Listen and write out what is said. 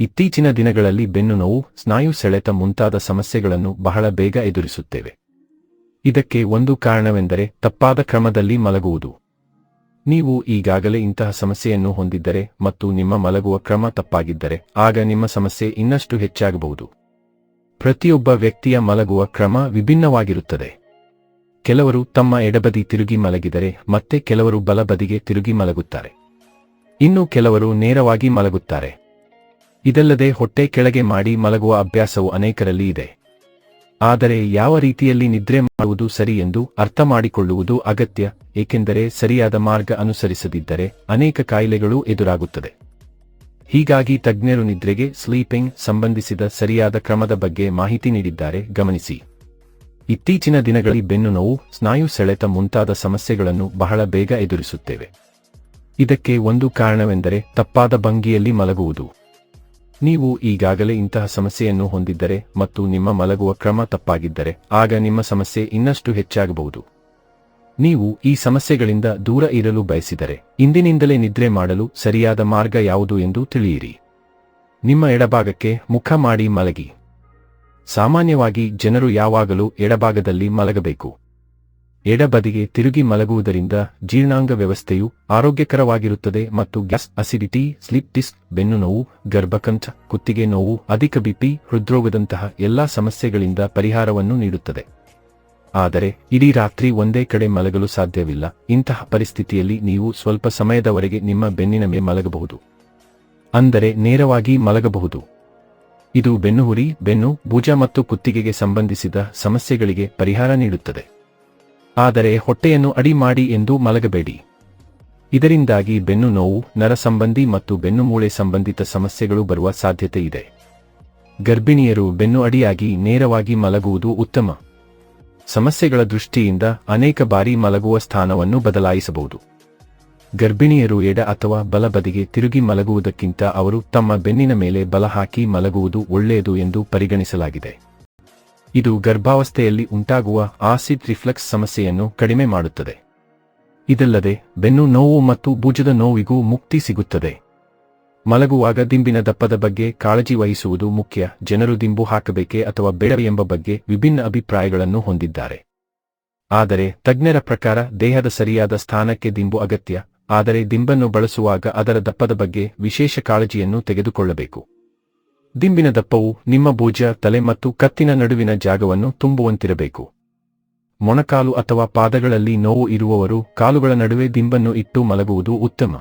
ಇತ್ತೀಚಿನ ದಿನಗಳಲ್ಲಿ ಬೆನ್ನು ನೋವು, ಸ್ನಾಯು ಸೆಳೆತ ಮುಂತಾದ ಸಮಸ್ಯೆಗಳನ್ನು ಬಹಳ ಬೇಗ ಎದುರಿಸುತ್ತೇವೆ. ಇದಕ್ಕೆ ಒಂದು ಕಾರಣವೆಂದರೆ ತಪ್ಪಾದ ಕ್ರಮದಲ್ಲಿ ಮಲಗುವುದು. ನೀವು ಈಗಾಗಲೇ ಇಂತಹ ಸಮಸ್ಯೆಯನ್ನು ಹೊಂದಿದ್ದರೆ ಮತ್ತು ನಿಮ್ಮ ಮಲಗುವ ಕ್ರಮ ತಪ್ಪಾಗಿದ್ದರೆ, ಆಗ ನಿಮ್ಮ ಸಮಸ್ಯೆ ಇನ್ನಷ್ಟು ಹೆಚ್ಚಾಗಬಹುದು. ಪ್ರತಿಯೊಬ್ಬ ವ್ಯಕ್ತಿಯ ಮಲಗುವ ಕ್ರಮ ವಿಭಿನ್ನವಾಗಿರುತ್ತದೆ. ಕೆಲವರು ತಮ್ಮ ಎಡಬದಿ ತಿರುಗಿ ಮಲಗಿದರೆ, ಮತ್ತೆ ಕೆಲವರು ಬಲಬದಿಗೆ ತಿರುಗಿ ಮಲಗುತ್ತಾರೆ. ಇನ್ನು ಕೆಲವರು ನೇರವಾಗಿ ಮಲಗುತ್ತಾರೆ. ಇದಲ್ಲದೆ ಹೊಟ್ಟೆ ಕೆಳಗೆ ಮಾಡಿ ಮಲಗುವ ಅಭ್ಯಾಸವು ಅನೇಕರಲ್ಲಿ ಇದೆ. ಆದರೆ ಯಾವ ರೀತಿಯಲ್ಲಿ ನಿದ್ರೆ ಮಾಡುವುದು ಸರಿ ಎಂದು ಅರ್ಥ ಮಾಡಿಕೊಳ್ಳುವುದು ಅಗತ್ಯ, ಏಕೆಂದರೆ ಸರಿಯಾದ ಮಾರ್ಗ ಅನುಸರಿಸದಿದ್ದರೆ ಅನೇಕ ಕಾಯಿಲೆಗಳು ಎದುರಾಗುತ್ತದೆ. ಹೀಗಾಗಿ ತಜ್ಞರು ನಿದ್ರೆಗೆ, ಸ್ಲೀಪಿಂಗ್ ಸಂಬಂಧಿಸಿದ ಸರಿಯಾದ ಕ್ರಮದ ಬಗ್ಗೆ ಮಾಹಿತಿ ನೀಡಿದ್ದಾರೆ, ಗಮನಿಸಿ. ಇತ್ತೀಚಿನ ದಿನಗಳಲ್ಲಿ ಬೆನ್ನು ನೋವು, ಸ್ನಾಯು ಸೆಳೆತ ಮುಂತಾದ ಸಮಸ್ಯೆಗಳನ್ನು ಬಹಳ ಬೇಗ ಎದುರಿಸುತ್ತೇವೆ. ಇದಕ್ಕೆ ಒಂದು ಕಾರಣವೆಂದರೆ ತಪ್ಪಾದ ಭಂಗಿಯಲ್ಲಿ ಮಲಗುವುದು. ನೀವು ಈಗಾಗಲೇ ಇಂತಹ ಸಮಸ್ಯೆಯನ್ನು ಹೊಂದಿದ್ದರೆ ಮತ್ತು ನಿಮ್ಮ ಮಲಗುವ ಕ್ರಮ ತಪ್ಪಾಗಿದ್ದರೆ, ಆಗ ನಿಮ್ಮ ಸಮಸ್ಯೆ ಇನ್ನಷ್ಟು ಹೆಚ್ಚಾಗಬಹುದು. ನೀವು ಈ ಸಮಸ್ಯೆಗಳಿಂದ ದೂರ ಇರಲು ಬಯಸಿದರೆ, ಇಂದಿನಿಂದಲೇ ನಿದ್ರೆ ಮಾಡಲು ಸರಿಯಾದ ಮಾರ್ಗ ಯಾವುದು ಎಂದು ತಿಳಿಯಿರಿ. ನಿಮ್ಮ ಎಡಭಾಗಕ್ಕೆ ಮುಖ ಮಾಡಿ ಮಲಗಿ. ಸಾಮಾನ್ಯವಾಗಿ ಜನರು ಯಾವಾಗಲೂ ಎಡಭಾಗದಲ್ಲಿ ಮಲಗಬೇಕು. ಎಡಬದಿಗೆ ತಿರುಗಿ ಮಲಗುವುದರಿಂದ ಜೀರ್ಣಾಂಗ ವ್ಯವಸ್ಥೆಯು ಆರೋಗ್ಯಕರವಾಗಿರುತ್ತದೆ ಮತ್ತು ಗ್ಯಾಸ್, ಅಸಿಡಿಟಿ, ಸ್ಲಿಪ್ ಡಿಸ್ಕ್, ಬೆನ್ನು ನೋವು, ಗರ್ಭಕಂಠ, ಕುತ್ತಿಗೆ ನೋವು, ಅಧಿಕ ಬಿಪಿ ಹೃದ್ರೋಗದಂತಹ ಎಲ್ಲಾ ಸಮಸ್ಯೆಗಳಿಂದ ಪರಿಹಾರವನ್ನು ನೀಡುತ್ತದೆ. ಆದರೆ, ಇಡೀ ರಾತ್ರಿ ಒಂದೇ ಕಡೆ ಮಲಗಲು ಸಾಧ್ಯವಿಲ್ಲ. ಇಂತಹ ಪರಿಸ್ಥಿತಿಯಲ್ಲಿ ನೀವು ಸ್ವಲ್ಪ ಸಮಯದವರೆಗೆ ನಿಮ್ಮ ಬೆನ್ನಿನ ಮೇಲೆ ಮಲಗಬಹುದು. ಅಂದರೆ, ನೇರವಾಗಿ ಮಲಗಬಹುದು. ಇದು ಬೆನ್ನುಹುರಿ, ಬೆನ್ನು, ಭುಜ ಮತ್ತು ಕುತ್ತಿಗೆಗೆ ಸಂಬಂಧಿಸಿದ ಸಮಸ್ಯೆಗಳಿಗೆ ಪರಿಹಾರ ನೀಡುತ್ತದೆ. ಆದರೆ ಹೊಟ್ಟೆಯನ್ನು ಅಡಿ ಮಾಡಿ ಎಂದು ಮಲಗಬೇಡಿ. ಇದರಿಂದಾಗಿ ಬೆನ್ನು ನೋವು, ನರ ಸಂಬಂಧಿ ಮತ್ತು ಬೆನ್ನುಮೂಳೆ ಸಂಬಂಧಿತ ಸಮಸ್ಯೆಗಳು ಬರುವ ಸಾಧ್ಯತೆ ಇದೆ. ಗರ್ಭಿಣಿಯರು ಬೆನ್ನು ಅಡಿಯಾಗಿ ನೇರವಾಗಿ ಮಲಗುವುದು ಉತ್ತಮ. ಸಮಸ್ಯೆಗಳ ದೃಷ್ಟಿಯಿಂದ ಅನೇಕ ಬಾರಿ ಮಲಗುವ ಸ್ಥಾನವನ್ನು ಬದಲಾಯಿಸಬಹುದು. ಗರ್ಭಿಣಿಯರು ಎಡ ಅಥವಾ ಬಲಬದಿಗೆ ತಿರುಗಿ ಮಲಗುವುದಕ್ಕಿಂತ ಅವರು ತಮ್ಮ ಬೆನ್ನಿನ ಮೇಲೆ ಬಲ ಹಾಕಿ ಮಲಗುವುದು ಒಳ್ಳೆಯದು ಎಂದು ಪರಿಗಣಿಸಲಾಗಿದೆ. ಇದು ಗರ್ಭಾವಸ್ಥೆಯಲ್ಲಿ ಉಂಟಾಗುವ ಆಸಿಡ್ ರಿಫ್ಲೆಕ್ಸ್ ಸಮಸ್ಯೆಯನ್ನು ಕಡಿಮೆ ಮಾಡುತ್ತದೆ. ಇದಲ್ಲದೆ, ಬೆನ್ನು ನೋವು ಮತ್ತು ಭುಜದ ನೋವಿಗೂ ಮುಕ್ತಿ ಸಿಗುತ್ತದೆ. ಮಲಗುವಾಗ ದಿಂಬಿನ ದಪ್ಪದ ಬಗ್ಗೆ ಕಾಳಜಿ ವಹಿಸುವುದು ಮುಖ್ಯ. ಜನರು ದಿಂಬು ಹಾಕಬೇಕೆ ಅಥವಾ ಬೇಡವೇ ಎಂಬ ಬಗ್ಗೆ ವಿಭಿನ್ನ ಅಭಿಪ್ರಾಯಗಳನ್ನು ಹೊಂದಿದ್ದಾರೆ. ಆದರೆ, ತಜ್ಞರ ಪ್ರಕಾರ ದೇಹದ ಸರಿಯಾದ ಸ್ಥಾನಕ್ಕೆ ದಿಂಬು ಅಗತ್ಯ. ಆದರೆ, ದಿಂಬನ್ನು ಬಳಸುವಾಗ ಅದರ ದಪ್ಪದ ಬಗ್ಗೆ ವಿಶೇಷ ಕಾಳಜಿಯನ್ನು ತೆಗೆದುಕೊಳ್ಳಬೇಕು. ದಿಂಬಿನ ದಪ್ಪವು ನಿಮ್ಮ ಭುಜ, ತಲೆ ಮತ್ತು ಕತ್ತಿನ ನಡುವಿನ ಜಾಗವನ್ನು ತುಂಬುವಂತಿರಬೇಕು. ಮೊಣಕಾಲು ಅಥವಾ ಪಾದಗಳಲ್ಲಿ ನೋವು ಇರುವವರು ಕಾಲುಗಳ ನಡುವೆ ದಿಂಬನ್ನು ಇಟ್ಟು ಮಲಗುವುದು ಉತ್ತಮ.